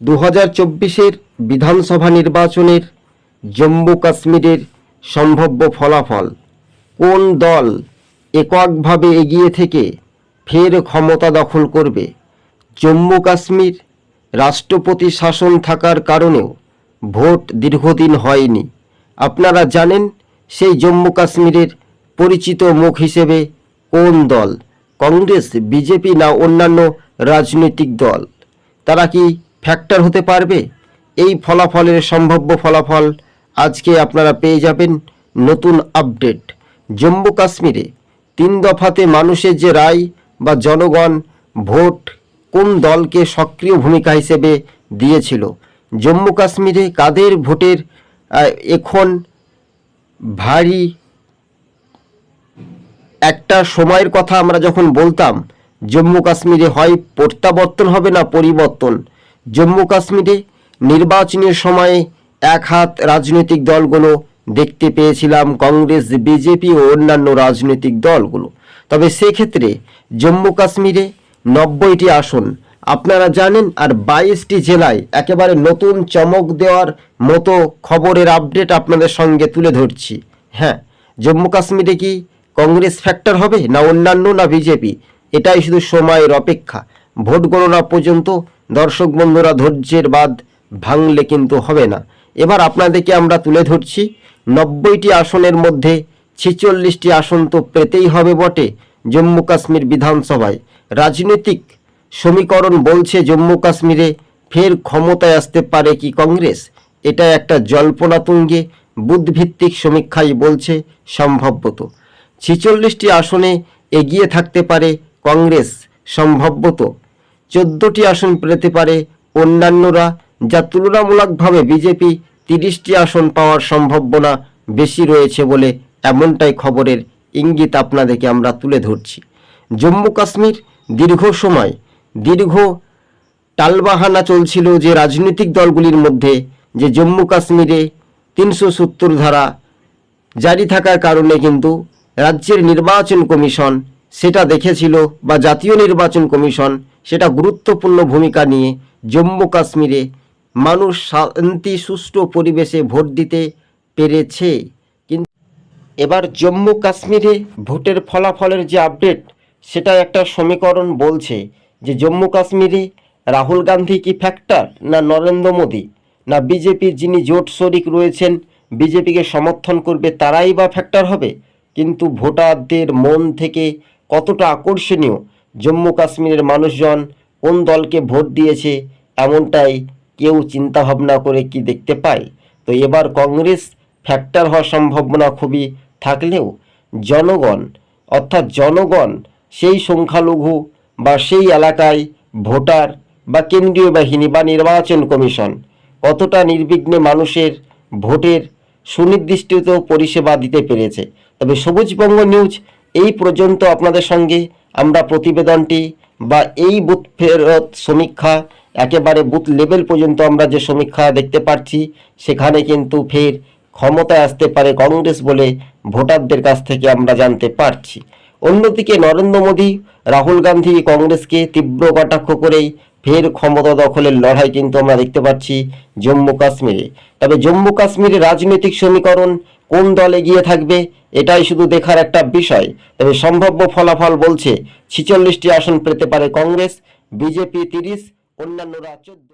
দু হাজার চব্বিশের বিধানসভা নির্বাচনের জম্মু কাশ্মীরের সম্ভাব্য ফলাফল। কোন দল এককভাবে এগিয়ে থেকে ফের ক্ষমতা দখল করবে? জম্মু কাশ্মীর রাষ্ট্রপতি শাসন থাকার কারণেও ভোট দীর্ঘদিন হয়নি। আপনারা জানেন সেই জম্মু কাশ্মীরের পরিচিত মুখ হিসেবে কোন দল? কংগ্রেস, বিজেপি না অন্যান্য রাজনৈতিক দল? তারা কি ফ্যাক্টর হতে পারবে। এই ফলাফলের সম্ভাব্য ফলাফল আজকে আপনারা পেয়ে যাবেন নতুন আপডেট জম্মু কাশ্মীরে তিন দফাতে মানুষের যে রায় বা জনগণ ভোট কোন দলকে সক্রিয় ভূমিকা হিসেবে দিয়েছিল? জম্মু কাশ্মীরে কাদের ভোটের এখন ভারী একটা সময়ের কথা আমরা যখন বলতাম, জম্মু কাশ্মীরে হয় প্রত্যাবর্তন হবে না পরিবর্তন? জম্মু কাশ্মীরে নির্বাচনের সময়ে এক হাত রাজনৈতিক দলগুলো দেখতে পেয়েছিলাম কংগ্রেস, বিজেপি ও অন্যান্য রাজনৈতিক দলগুলো। তবে সেক্ষেত্রে জম্মু কাশ্মীরে নব্বইটি আসন, আপনারা জানেন, আর বাইশটি জেলায় একেবারে নতুন চমক দেওয়ার মতো খবরের আপডেট আপনাদের সঙ্গে তুলে ধরছি। হ্যাঁ জম্মু কাশ্মীরে কি কংগ্রেস ফ্যাক্টর হবে না অন্যান্য না বিজেপি? এটাই শুধু সময়ের অপেক্ষা। ভোট গণনা পর্যন্ত দর্শক বন্ধুরা, ধৈর্যের বাদ ভাঙলে কিন্তু হবে না। এবার আপনাদেরকে আমরা তুলে ধরছি। নব্বইটি আসনের মধ্যে ছেচল্লিশটি আসন তো পেতেই হবে বটে জম্মু কাশ্মীর বিধানসভায়। রাজনৈতিক সমীকরণ বলছে জম্মু কাশ্মীরে ফের ক্ষমতায় আসতে পারে কি কংগ্রেস? এটা একটা জল্পনা তুঙ্গে বুধভিত্তিক সমীক্ষাই বলছে সম্ভবত ছেচল্লিশটি আসনে এগিয়ে থাকতে পারে কংগ্রেস সম্ভবত চোদ্দোটি আসন পেতে পারে অন্যান্যরা, যা তুলনামূলকভাবে বিজেপি তিরিশটি আসন পাওয়ার সম্ভাবনা বেশি রয়েছে বলে এমনটাই খবরের ইঙ্গিত আপনাদেরকে আমরা তুলে ধরছি। জম্মু কাশ্মীর দীর্ঘ সময়, দীর্ঘ টালবাহানা চলছিল যে রাজনৈতিক দলগুলির মধ্যে, যে জম্মু কাশ্মীরে তিনশো সত্তর ধারা জারি থাকার কারণে কিন্তু রাজ্যের নির্বাচন কমিশন সেটা দেখেছিল বা জাতীয় নির্বাচন কমিশন সেটা গুরুত্বপূর্ণ ভূমিকা নিয়ে জম্মু কাশ্মীরে মানুষ শান্তি, সুষ্ঠু পরিবেশে ভোট দিতে পেরেছে। কিন্তু এবার জম্মু কাশ্মীরে ভোটের ফলাফলের যে আপডেট, সেটা একটা সমীকরণ বলছে যে জম্মু কাশ্মীরে রাহুল গান্ধী কি ফ্যাক্টর না নরেন্দ্র মোদী? না বিজেপির যিনি জোট শরিক রয়েছেন, বিজেপিকে সমর্থন করবে তারাই বা ফ্যাক্টর হবে? কিন্তু ভোটারদের মন থেকে কতটা আকর্ষণীয় জম্মু কাশ্মীরের মানুষজন কোন দলকে ভোট দিয়েছে এমনটাই কেউ চিন্তাভাবনা করে কি দেখতে পায়। তো এবার কংগ্রেস ফ্যাক্টর হওয়ার সম্ভাবনা খুবই থাকলেও জনগণ, অর্থাৎ জনগণ সেই সংখ্যালঘু বা সেই এলাকায় ভোটার বা কেন্দ্রীয় বাহিনী বা নির্বাচন কমিশন কতটা নির্বিঘ্নে মানুষের ভোটের সুনির্দিষ্ট পরিষেবা দিতে পেরেছে। তবে সবুজবঙ্গ নিউজ এই পর্যন্ত আপনাদের সঙ্গে। আমরা প্রতিবেদনটি বা এই বুথ ফেরত সমীক্ষা, একেবারে বুথ লেভেল পর্যন্ত আমরা যে সমীক্ষা দেখতে পাচ্ছি সেখানে কিন্তু ফের ক্ষমতায় আসতে পারে কংগ্রেস বলে ভোটারদের কাছ থেকে আমরা জানতে পারছি। অন্যদিকে নরেন্দ্র মোদী, রাহুল গান্ধী কংগ্রেসকে তীব্র কটাক্ষ করেই ফের ক্ষমতা দখলের লড়াই কিন্তু আমরা দেখতে পাচ্ছি জম্মু কাশ্মীরে। তবে জম্মু কাশ্মীরে রাজনৈতিক সমীকরণ কোন দল এগিয়ে থাকবে, এটাই শুধু দেখার একটা বিষয়। তবে সম্ভাব্য ফলাফল বলছে, ছিচল্লিশটি আসন পেতে পারে কংগ্রেস, বিজেপি তিরিশ, অন্যান্যরা চোদ্দ।